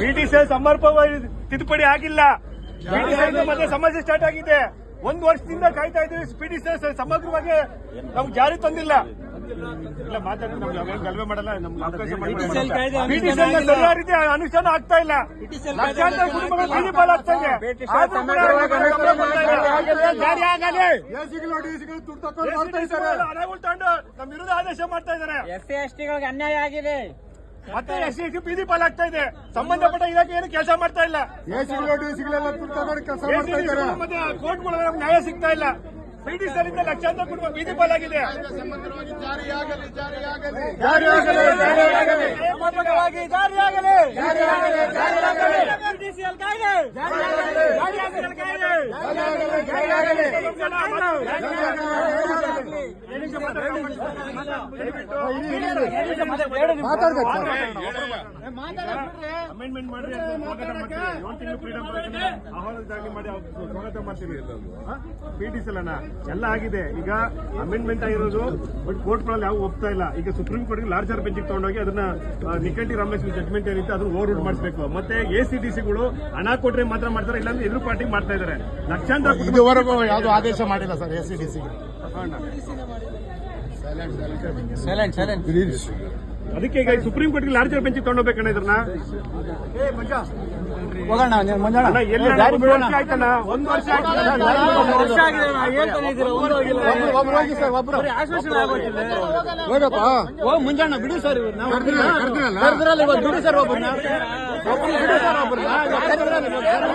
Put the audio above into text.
PTC ಸಮರ್ಪವಾಗಿ ತಿದ್ದುಪಡಿ ಆಗಿಲ್ಲ. ಬಿಟಿಸಿಎ ಮತ್ತೆ ಸಮಸ್ಯೆ ಸ್ಟಾರ್ಟ್ ಆಗಿದೆ. ಒಂದು ವರ್ಷದಿಂದ ಕಾಯ್ತಾ ಇದ್ದೀವಿ. ಪಿಟಿಸಿ ಸಮಗ್ರವಾಗಿ ನಮ್ಗೆ ಜಾರಿ ತಂದಿಲ್ಲ. ಇಲ್ಲ ಮಾತಾಡಿ ನಮ್ಗೆ ಅವೇನ್ ಗಲಭೆ ಮಾಡಲ್ಲ ನಮ್ಗೆ ಅವಕಾಶ. ಸರಿಯಾದ ರೀತಿ ಅನುಷ್ಠಾನ ಆಗ್ತಾ ಇಲ್ಲ. ಲಕ್ಷಾಂತರ ಕುಟುಂಬಗಳು ಬೀದಿ ಪಾಲಾಗ್ತಾ ಇದೆ. ಆದ್ರೂ ಕೂಡ ಗಮನ ಜಾರಿ ಆಗಲಿ. ತಗೊಂಡು ನಮ್ಮ ವಿರುದ್ಧ ಆದೇಶ ಮಾಡ್ತಾ ಇದ್ದಾರೆ. ಎಸ್ ಸಿ ಎಸ್ ಟಿಗಳಿಗೆ ಅನ್ಯಾಯ ಆಗಿದೆ. ಮತ್ತೆ ಎಸ್ ಸಿ ಬೀದಿ ಪಾಲಾಗ್ತಾ ಇದೆ ಸಂಬಂಧಪಟ್ಟ ಇಲಾಖೆ ಏನು ಕೆಲಸ ಮಾಡ್ತಾ ಇಲ್ಲ ಕೋರ್ಟ್ ಮತ್ತೆ ಕೋರ್ಟ್ಗಳು ನಮ್ಗೆ ನ್ಯಾಯ ಸಿಗ್ತಾ ಇಲ್ಲ ಬ್ರಿಟಿಷರಿಂದ ಲಕ್ಷಾಂತರ ಕುಟುಂಬ ಬೀದಿ ಪಾಲಾಗಿದೆ ಜಾರಿಯಾಗಲಿ ಸ್ವಾಗತ ಮಾಡ್ತೀವಿ ಎಲ್ಲ ಆಗಿದೆ ಈಗ ಅಮೆಂಡ್ಮೆಂಟ್ ಆಗಿರೋದು ಬಟ್ ಕೋರ್ಟ್ಗಳಲ್ಲಿ ಯಾವ ಒಪ್ತಾ ಇಲ್ಲ ಈಗ ಸುಪ್ರೀಂ ಕೋರ್ಟ್ಗೆ ಲಾರ್ಜರ್ ಬೆಂಚಿಗೆ ತಗೊಂಡೋಗಿ ಅದನ್ನ ನಿಕಂಟಿ ರಮೇಶ್ ಜಡ್ಮೆಂಟ್ ಏನಿತ್ತು ಅದನ್ನ ಓವರ್ ರೂಲ್ ಮಾಡಿಸಬೇಕು ಮತ್ತೆ ಎ ಸಿ ಡಿ ಸಿಗಳು ಹಣ ಕೊಟ್ರೆ ಮಾತ್ರ ಮಾಡ್ತಾರೆ ಇಲ್ಲಾಂದ್ರೆ ಎದುರು ಪಾರ್ಟಿ ಮಾಡ್ತಾ ಇದ್ದಾರೆ ಲಕ್ಷಾಂತರ ಇದುವರೆಗೂ ಆದೇಶ ಮಾಡಿಲ್ಲ sir A C D C ಅದಕ್ಕೆ ಈಗ ಸುಪ್ರೀಂ ಕೋರ್ಟ್ಗೆ ಲಾರ್ಜರ್ ಬೆಂಚ್ ತಗೊಂಡೋಗ್ಬೇಕಣ್ಣ ಇದ್ರನ್ನ? ಹೋಗೋಣ ಆಯ್ತಣ್ಣ? ಒಂದು ವರ್ಷ. ಹೋಗಪ್ಪ ಓ ಮುಂಜಾಣ ಬಿಡಿ ಸರ್ ಇವ್ರು. ನಾವು ಸರ್ ಕರ್ದಿರಲ್ಲ? ಕರ್ದಿರಲ್ಲ, ಇವತ್ತು ಬಿಡಿ ಸರ್ ಒಬ್ಬರನ್ನ